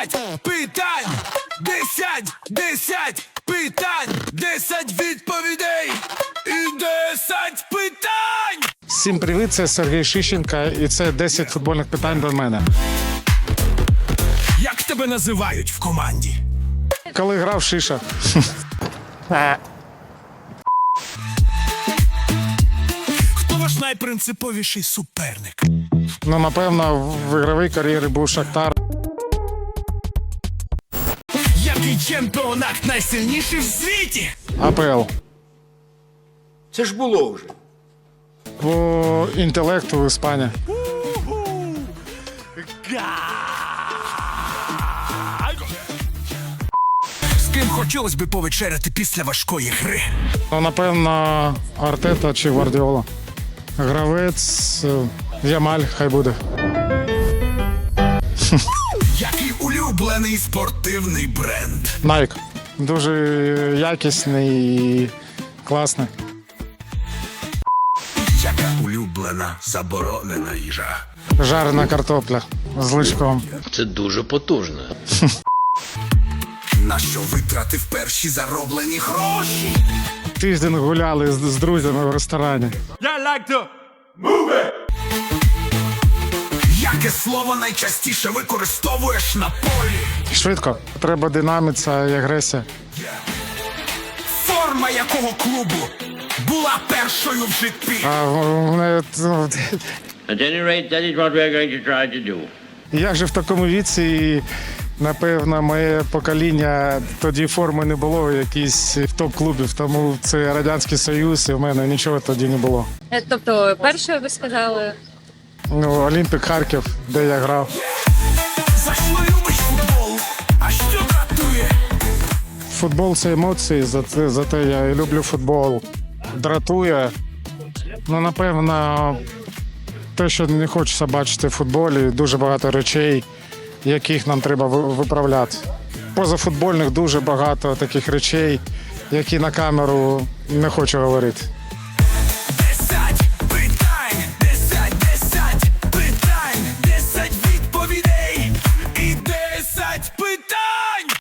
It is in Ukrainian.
Десять питань, десять, десять питань, десять відповідей і десять питань. Всім привіт, це Сергій Шищенка, і це 10 футбольних питань до мене. Як тебе називають в команді? Коли грав Шиша, Хто ваш найпринциповіший суперник? ну напевно, в ігровій кар'єрі був Шахтар. Який чемпіонат найсильніший в світі? АПЛ. Це ж було вже. По інтелекту Іспанія. З ким хотілося би повечеряти після важкої гри? Ну, напевно, Артета чи Гвардіола. Гравець е, Ямаль, хай буде. Який улюблений спортивний бренд? Найк. Дуже якісний і класний. Яка улюблена заборонена їжа? Жарена картопля з личком. Це дуже потужно. На що витратив перші зароблені гроші? Тиждень гуляли з, з друзями в ресторані. Яке слово найчастіше використовуєш на полі? Швидко. Треба динаміця і агресія. Форма якого клубу була першою в житті? А ну, At any rate, that is what we are going to try to do. Я же в такому віці, і, напевно, моє покоління тоді форми не було якісь в топ-клубів, тому це Радянський Союз, і в мене нічого тоді не було. Е, Тобто, перше ви сказали, Ну, Олімпік Харків, де я грав. За що любиш футбол? А що дратує? Футбол це емоції, за це, за те я і люблю футбол. Дратує. Ну, напевно, те, що не хочеться бачити в футболі, дуже багато речей, яких нам треба виправляти. Позафутбольних дуже багато таких речей, які на камеру не хочу говорити.